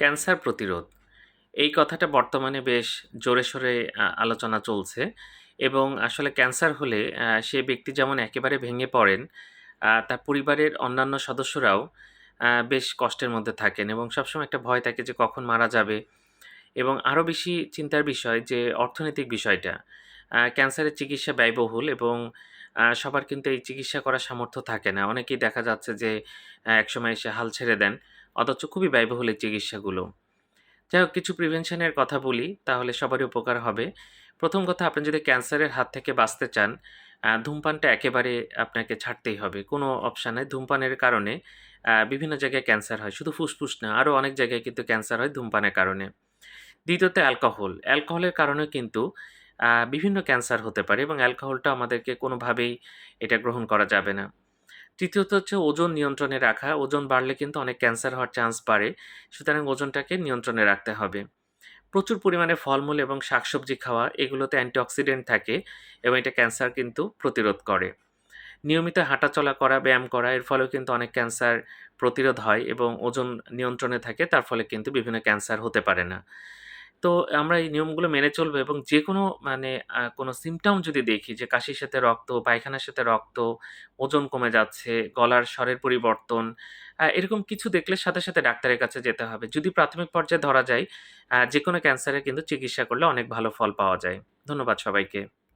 Cancer প্রতিরোধ এই কথাটা বর্তমানে বেশ জোরে সোরে আলোচনা চলছে এবং আসলে ক্যান্সার হলে সে ব্যক্তি যেমন একেবারে ভেঙে পড়েন, তার পরিবারের অন্যান্য সদস্যরাও বেশ কষ্টের মধ্যে থাকেন এবং সবসময় একটা ভয় থাকে যে কখন মারা যাবে এবং আরও বেশি চিন্তার বিষয় যে অর্থনৈতিক বিষয়টা। ক্যান্সারের চিকিৎসা ব্যয়বহুল এবং সবার কিন্তু এই চিকিৎসা করার সামর্থ্য থাকে না। অনেকেই দেখা যাচ্ছে যে একসময় এসে হাল ছেড়ে দেন। অথচ খুবই ব্যয়বহুল এই চিকিৎসাগুলো। যাই হোক কিছু প্রিভেনশন এর কথা বলি তাহলে সবারই উপকার হবে। প্রথম কথা আপনি যদি ক্যান্সারের হাত থেকে বাঁচতে চান, ধূমপানটা একেবারে আপনাকে ছাড়তেই হবে। কোনো অপশন। ধূমপানের কারণে বিভিন্ন জায়গায় ক্যান্সার হয়। শুধু ফুসফুস না, আরও অনেক জায়গায় কিন্তু ক্যান্সার হয় ধূমপানের কারণে। দ্বিতীয়ত অ্যালকোহল। অ্যালকোহলের কারণে কিন্তু বিভিন্ন ক্যান্সার হতে পারে এবং অ্যালকোহলটা আমাদেরকে কোনোভাবেই এটা গ্রহণ করা যাবে না। তৃতীয়ত হচ্ছে ওজন নিয়ন্ত্রণে রাখা। ওজন বাড়লে কিন্তু অনেক ক্যান্সার হওয়ার চান্স বাড়ে। সুতরাং ওজনটাকে নিয়ন্ত্রণে রাখতে হবে। প্রচুর পরিমাণে ফলমূল এবং শাকসবজি খাওয়া, এগুলোতে অ্যান্টিঅক্সিডেন্ট থাকে এবং এটা ক্যান্সার কিন্তু প্রতিরোধ করে। নিয়মিত হাঁটাচলা করা, ব্যায়াম করা এর ফলেও কিন্তু অনেক ক্যান্সার প্রতিরোধ হয় এবং ওজন নিয়ন্ত্রণে থাকে। তার ফলে কিন্তু বিভিন্ন ক্যান্সার হতে পারে না। তো আমরা এই নিয়মগুলো মেনে চলবো এবং যে কোনো মানে কোনো সিম্পটম যদি দেখি যে কাশির সাথে রক্ত, পায়খানার সাথে রক্ত, ওজন কমে যাচ্ছে, গলার স্বরের পরিবর্তন, এরকম কিছু দেখলে সাথে, সাথে ডাক্তারের কাছে যেতে হবে। যদি প্রাথমিক পর্যায়ে ধরা যায়, যে কোনো ক্যান্সারের কিন্তু চিকিৎসা করলে অনেক ভালো ফল পাওয়া যায়। ধন্যবাদ সবাইকে।